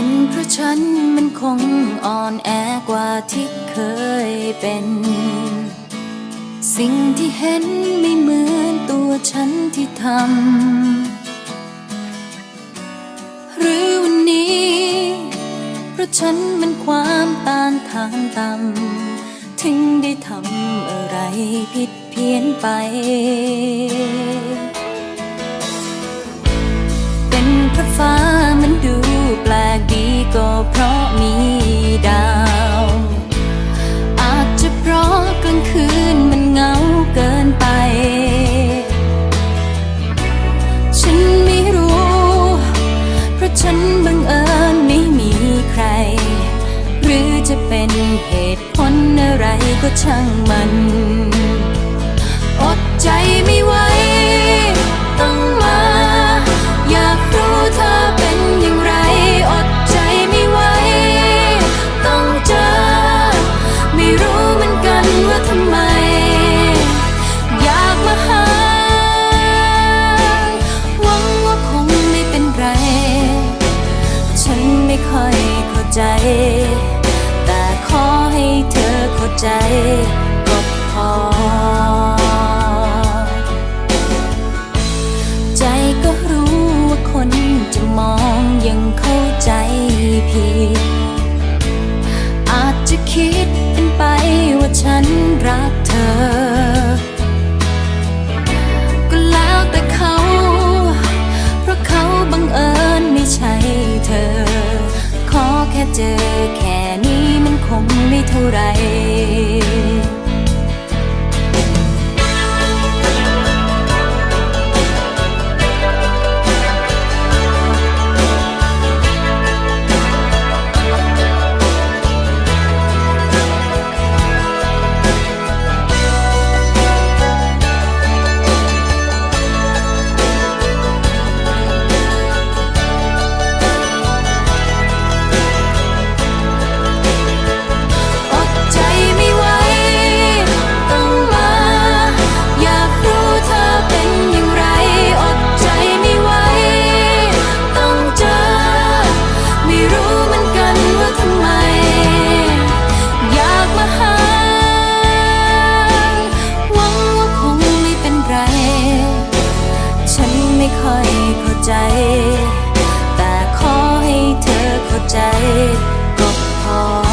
เป็นเพราะฉันมันคงอ่อนแอกว่าที่เคยเป็น สิ่งที่เห็นไม่เหมือนตัวฉันที่ทำ หรือวันนี้ เพราะฉันมันความต้านทานต่ำถึงได้ทำอะไรผิดเพี้ยนไป เพราะมีดาว อาจจะเพราะกลางคืนมันเหงาเกินไป ฉันไม่รู้ เพราะฉันบังเอิญไม่มีใคร หรือจะเป็นเหตุผลอะไรก็ช่าง ค่อยเข้าใจ แต่ขอให้เธอเข้าใจก็พอ ใจก็รู้ว่าคนจะมองยังเข้าใจผิด อาจจะคิดเป็นไปว่าฉันรัก เจอแค่นี้มันคงไม่เท่าไร ค่อยเข้าใจ แต่ขอให้เธอเข้าใจก็พอ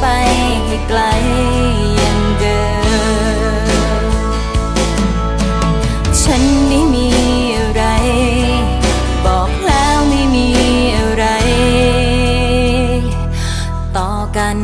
ไปให้ไกลยังเดิม ฉันไม่มีอะไร บอกแล้วไม่มีอะไร ต่อกัน